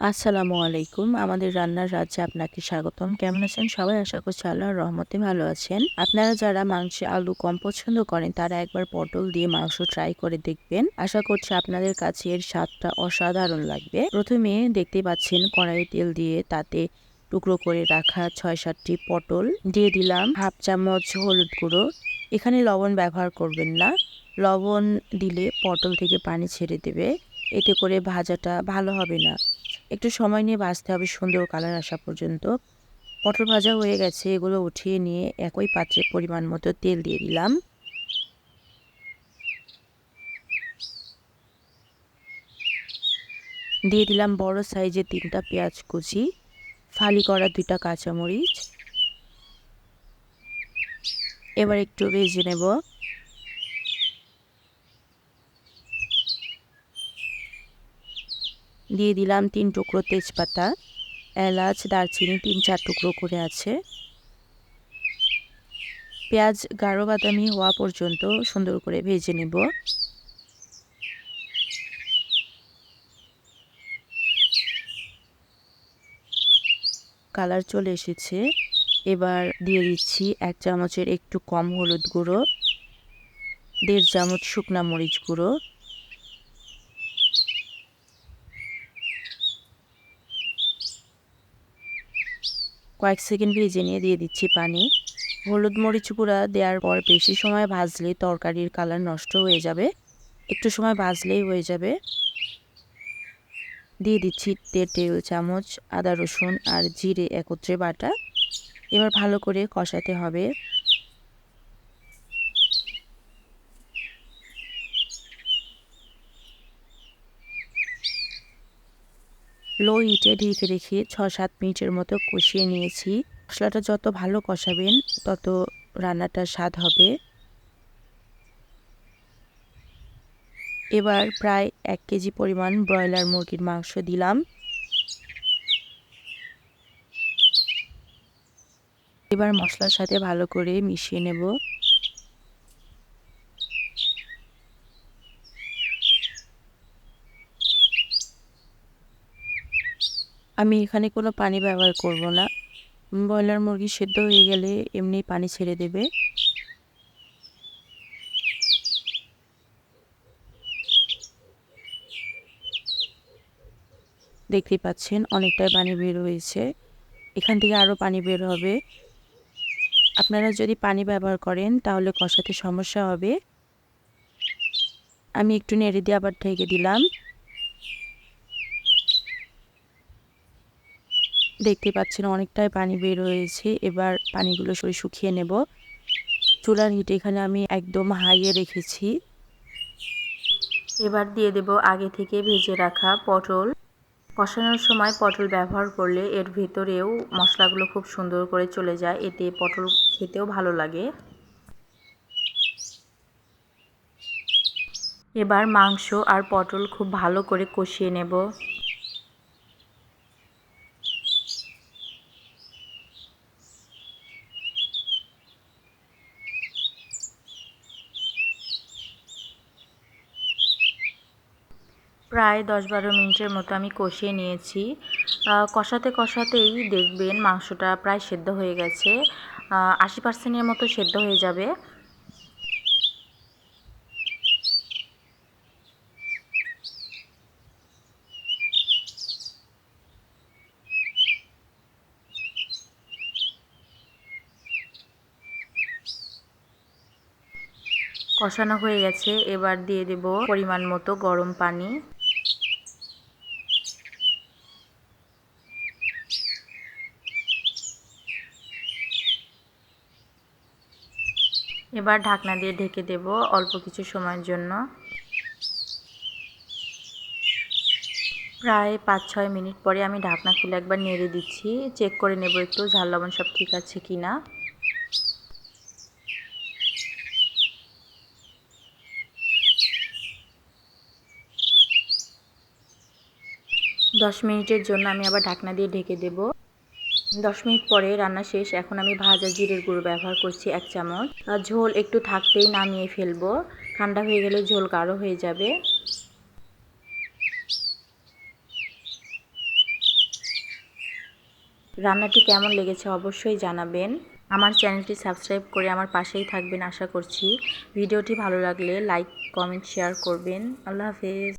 আসসালামু আলাইকুম। আমাদের রান্নার রাজ্যে আপনাকে স্বাগতম। কেমন আছেন সবাই? আশা করছি আল্লাহর রহমতে ভালো আছেন। আপনারা যারা মাংসে আলু কম পছন্দ করেন, তারা একবার পটল দিয়ে মাংস ট্রাই করে দেখবেন। আশা করছি আপনাদের কাছে এর স্বাদটা অসাধারণ লাগবে। প্রথমে দেখতে পাচ্ছেন কড়াইয়ে তেল দিয়ে তাতে টুকরো করে রাখা ছয় সাতটি পটল দিয়ে দিলাম হাফ চামচ হলুদ গুঁড়ো। এখানে লবণ ব্যবহার করবেন না। লবণ দিলে পটল থেকে পানি ছেড়ে দেবে। এতে করে ভাজাটা ভালো হবে না। একটু সময় নিয়ে ভাজতে হবে সুন্দর কালার আসা পর্যন্ত। পটল ভাজা হয়ে গেছে, এগুলো উঠিয়ে নিয়ে একই পাত্রে পরিমাণ মতো তেল দিয়ে দিলাম। দিয়ে দিলাম বড় সাইজের তিনটা পেঁয়াজ কুচি, ফালি করা দুইটা কাঁচামরিচ। এবার একটু ভেজে নেব। দিয়ে দিলাম তিন টুকরো তেজপাতা, এলাচ, দারচিনি তিন চার টুকরো করে আছে। পেঁয়াজ, গাঢ় বাদামি হওয়া পর্যন্ত সুন্দর করে ভেজে নেব। কালার চলে এসেছে। এবার দিয়ে দিচ্ছি এক চামচের একটু কম হলুদ গুঁড়ো, দেড় চামচ শুকনা মরিচ গুঁড়ো। কয়েক সেকেন্ড ভেজে নিয়ে দিয়ে দিচ্ছি পানি। হলুদ মরিচ গুঁড়া দেওয়ার পর বেশি সময় ভাজলে তরকারির কালার নষ্ট হয়ে যাবে। একটু সময় ভাজলেই হয়ে যাবে। দিয়ে দিচ্ছি দেড় টেবিল চামচ আদা রসুন আর জিরে একত্রে বাটা। এবার ভালো করে কষাতে হবে। লো হিটে ঢেকে রেখে ছ সাত মিনিটের মতো কষিয়ে নিয়েছি। মশলাটা যত ভালো কষাবেন, তত রান্নাটার স্বাদ হবে। এবার প্রায় এক কেজি পরিমাণ ব্রয়লার মুরগির মাংস দিলাম। এবার মশলার সাথে ভালো করে মিশিয়ে নেব। আমি এখানে কোনো পানি ব্যবহার করব না। ব্রয়লার মুরগি সেদ্ধ হয়ে গেলে এমনি পানি ছেড়ে দেবে। দেখতে পাচ্ছেন অনেকটাই পানি বের হয়েছে। এখান থেকে আরও পানি বের হবে। আপনারা যদি পানি ব্যবহার করেন তাহলে কষাতে সমস্যা হবে। আমি একটু নেড়ে দিয়ে আবার ঢেকে দিলাম। দেখতে পাচ্ছেন অনেকটাই পানি বের হয়েছে। এবার পানিগুলো সরে শুকিয়ে নেব। চুলার হিট এখানে আমি একদম হাইয়ে রেখেছি। এবার দিয়ে দেব আগে থেকে ভেজে রাখা পটল। কষানোর সময় পটল ব্যবহার করলে এর ভেতরেও মশলাগুলো খুব সুন্দর করে চলে যায়। এতে পটল খেতেও ভালো লাগে। এবার মাংস আর পটল খুব ভালো করে কষিয়ে নেব। প্রায় দশ বারো মিনিটের মতো আমি কষিয়ে নিয়েছি। কষাতে কষাতেই দেখবেন মাংসটা প্রায় সেদ্ধ হয়ে গেছে। আশি পার্সেন্টের মতো সেদ্ধ হয়ে যাবে। কষানো হয়ে গেছে। এবার দিয়ে দেব পরিমাণ মতো গরম পানি। এবার ঢাকনা দিয়ে ঢেকে দেব অল্প কিছু সময়ের জন্য। প্রায় পাঁচ ছয় মিনিট পরে আমি ঢাকনা খুলে একবার নেড়ে দিচ্ছি, চেক করে নেব একটু ঝাল লবণ সব ঠিক আছে কি না দশ মিনিটের জন্য আমি আবার ঢাকনা দিয়ে ঢেকে দেব। দশ মিনিট পরে রান্না শেষ, এখন আমি ভাজা জিরের গুঁড়ো ব্যবহার করছি এক চামচ। আর ঝোল একটু থাকতেই নামিয়ে ফেলব। ঠান্ডা হয়ে গেলে ঝোল গাঢ় হয়ে যাবে। রান্নাটি কেমন লেগেছে অবশ্যই জানাবেন। আমার চ্যানেলটি সাবস্ক্রাইব করে আমার পাশেই থাকবেন আশা করছি। ভিডিওটি ভালো লাগলে লাইক, কমেন্ট, শেয়ার করবেন। আল্লাহ হাফেজ।